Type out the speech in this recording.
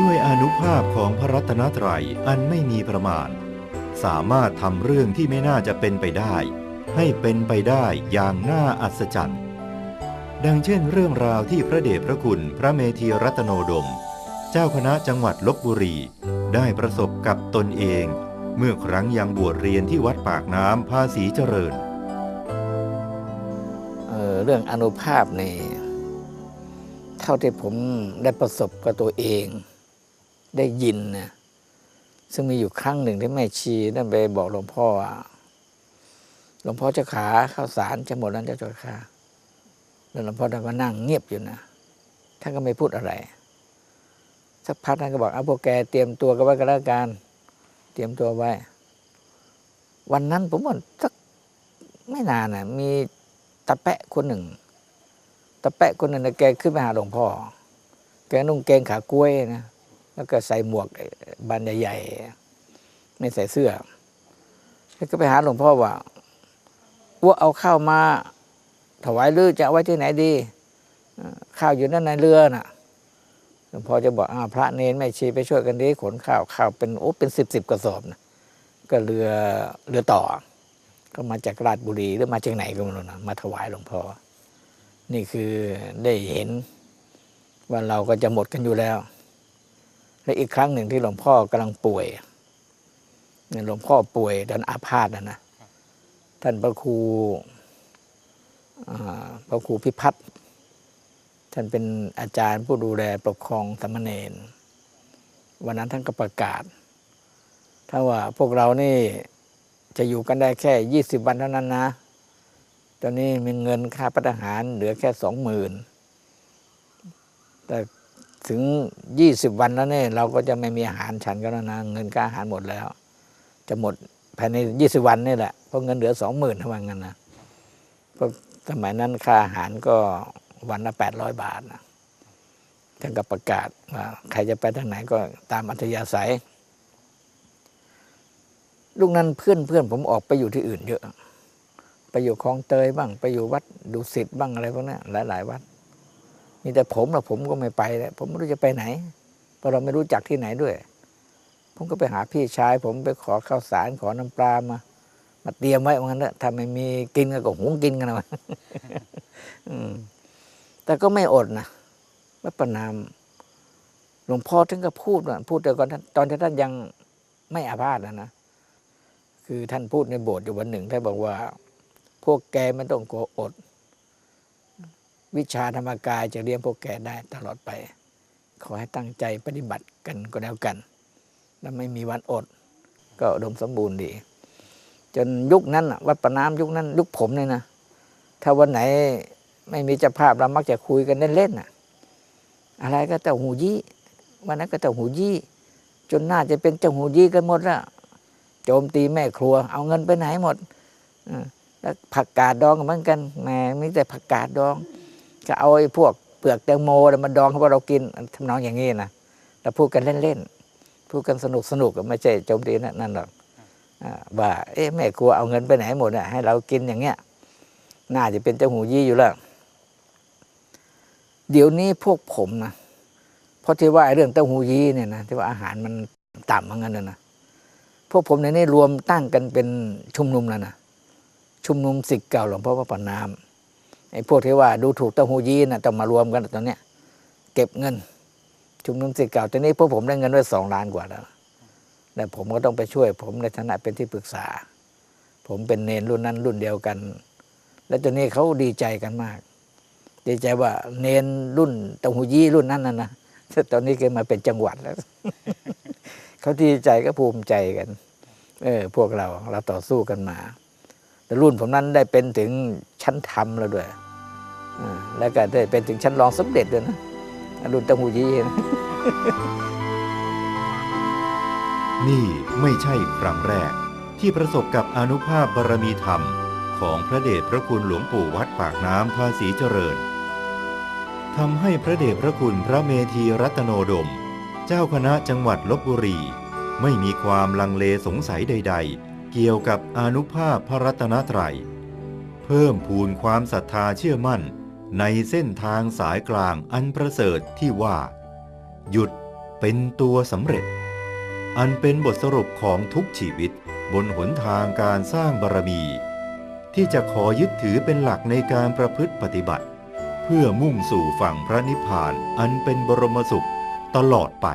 ด้วยอนุภาพของพระรัตนตรัยอันไม่มีประมาณ สามารถทำเรื่องที่ไม่น่าจะเป็นไปได้ ให้เป็นไปได้อย่างน่าอัศจรรย์ ดังเช่นเรื่องราวที่พระเดชพระคุณพระเมธีรัตโนดม เจ้าคณะจังหวัดลบบุรีได้ประสบกับตนเอง เมื่อครั้งยังบวชเรียนที่วัดปากน้ำภาษีเจริญเออเรื่องอนุภาพนี่เท่าที่ผมได้ประสบกับตัวเอง ได้ยินนะซึ่งมีอยู่ครั้งหนึ่งที่แม่ชีนั่นไปบอกหลวงพ่อว่าหลวงพ่อเจะขาข้าวสารจะหมดแล้วเจ้าจดค่ะแล้วหลวงพ่อท่านก็นั่งเงียบอยู่นะท่านก็ไม่พูดอะไร สักพักท่านก็บอกเอาพวกแกเตรียมตัวกันไว้ก็แล้วกันเตรียมตัวไว้ วันนั้นผมว่าสักไม่นานนะมีตะแปะคนหนึ่งตะแปะคนหนึ่งนะแกขึ้นไปหาหลวงพ่อ แกนุ่งเกงขากล้วยนะ แล้วก็ใส่หมวกบานใหญ่ๆไม่ใส่เสื้อ แล้วก็ไปหาหลวงพ่อว่าว่าเอาข้าวมา ถวายลือจะเอาไว้ที่ไหนดี ข้าวอยู่นั่นในเรือน่ะหลวงพ่อจะบอกอ้าพระเนนแม่ชีไปช่วยกันดีขนข้าวข้าวเป็นโอ้เป็นสิบสิบกระสอบนะก็เรือเรือต่อ ก็มาจากราชบุรีหรือมาจากไหนก็ไม่รู้นะมาถวายหลวงพ่อนี่คือได้เห็นว่าเราก็จะหมดกันอยู่แล้ว และอีกครั้งหนึ่งที่หลวงพ่อกำลังป่วยเนี่ยหลวงพ่อป่วยตอนอาพาธนะนะท่านพระครูพระครูพิพัฒน์ท่านเป็นอาจารย์ผู้ดูแลปกครองสามเณรวันนั้นท่านก็ประกาศ ถ้าว่าพวกเรานี่จะอยู่กันได้แค่ยี่สิบวันเท่านั้นนะ ตอนนี้มีเงินค่าพัฒหารเหลือแค่สองหมื่นแต่ ถึงยี่สิบวันแล้วเนี่ยเราก็จะไม่มีอาหารฉันกันแล้วนะเงินค่าอาหารหมดแล้ว จะหมดภายในยี่สิบวันนี่แหละเพราะเงินเหลือสองหมื่นเท่านั้นนะเพราะสมัยนั้นค่าอาหารก็วันละแปดร้อยบาทนะท่านก็ประกาศว่าใครจะไปทางไหนก็ตามอัธยาศัยลูกนั้นเพื่อนเพื่อนผมออกไปอยู่ที่อื่นเยอะ ไปอยู่คลองเตยบ้าง ไปอยู่วัดดุสิตบ้างอะไรพวกเนี้หลายหลายๆวัด มีแต่ผมละผมก็ไม่ไปแล้วผมไม่รู้จะไปไหน เพราะเราไม่รู้จักที่ไหนด้วย ผมก็ไปหาพี่ชาย ผมไปขอข้าวสารขอน้ำปลามา มาเตรียมไว้ว่างั้นเถอะถ้าไม่มีกินก็หุงกินกันนะแต่ก็ไม่อดนะวัดประนามหลวงพ่อท่านก็พูดว่าพูดแต่ก่อนท่านตอนที่ท่านยังไม่อาพาธนะนะคือท่านพูดในโบสถ์อยู่วันหนึ่งท่านบอกว่า พวกแกไม่ต้องกลัวอด วิชาธรรมกายจะเลี้ยงพวกแกได้ตลอดไป ขอให้ตั้งใจปฏิบัติกันก็แล้วกัน และไม่มีวันอด ก็อุดมสมบูรณ์ดี จนยุคนั้นวัดประน้ำยุคนั้นยุคผมเนี่ยนะ ถ้าวันไหนไม่มีเจ้าภาพเรามักจะคุยกันเล่นๆน่ะ อะไรก็เต้าหูยี่วันนั้นก็เต้าหูยี่ จนน่าจะเป็นเจ้าหูยี่กันหมดแล้วโจมตีแม่ครัว เอาเงินไปไหนหมดแล้วผักกาดดองก็เหมือนกันแหมมีแต่ผักกาดดอง ก็เอาไอ้พวกเปลือกแตงโมมาดองให้พวกเรากินทำนองอย่างนี้นะแต่พูดกันเล่นๆพูดกันสนุกสนุกไม่ใช่โจมตีนั่นนั่นหรอกว่าเอ๊ะแม่ครัวเอาเงินไปไหนหมดอะให้เรากินอย่างเงี้ยน่าจะเป็นเจ้าหูยี่อยู่แล้ว เดี๋ยวนี้พวกผมนะเพราะที่ว่าเรื่องเต้าหูยี่เนี่ยนะที่ว่าอาหารมันต่ำเหมือนกันนะนะพวกผมในนี้รวมตั้งกันเป็นชุมนุมแล้วนะชุมนุมสิทธิ์เก่าหลวงพ่อพระปานน้ำ ไอ้พวกที่ว่าดูถูกเต้าหู้ยีนะต้องมารวมกันตอนเนี้ยเก็บเงิน ชุมนุมสิทธิ์เก่าตอนนี้พวกผมได้เงินไว้สองล้านกว่าแล้วแต่ผมก็ต้องไปช่วย ผมในฐานะเป็นที่ปรึกษา ผมเป็นเนรรุ่นนั้นรุ่นเดียวกัน แล้วตอนนี้เขาดีใจกันมาก ดีใจว่าเนรรุ่นเต้าหู้ยี่รุ่นนั้นนะนะแต่ตอนนี้แกมาเป็นจังหวัดแล้วเขาดีใจก็ภูมิใจกัน เออ พวกเราเราต่อสู้กันมาแต่รุ่นผมนั้นได้เป็นถึงชั้นธรรมแล้วด้วย แล้วก็ได้เป็นถึงชั้นรองสมเด็จด้วยนะรุ่นเตังหูยีนะนี่ไม่ใช่ครั้งแรก ที่ประสบกับอนุภาพบารมีธรรม ของพระเดชพระคุณหลวงปู่วัดปากน้ำภาษีเจริญทำให้พระเดชพระคุณพระเมธีรัตโนดม เจ้าคณะจังหวัดลบบุรี ไม่มีความลังเลสงสัยใด ๆ เกี่ยวกับอนุภาพพระรัตนตรัย เพิ่มพูนความศรัทธาเชื่อมั่น ในเส้นทางสายกลางอันประเสริฐที่ว่า หยุดเป็นตัวสำเร็จ อันเป็นบทสรุปของทุกชีวิตบนหนทางการสร้างบารมี ที่จะขอยึดถือเป็นหลักในการประพฤติปฏิบัติ เพื่อมุ่งสู่ฝั่งพระนิพพานอันเป็นบรมสุขตลอดไป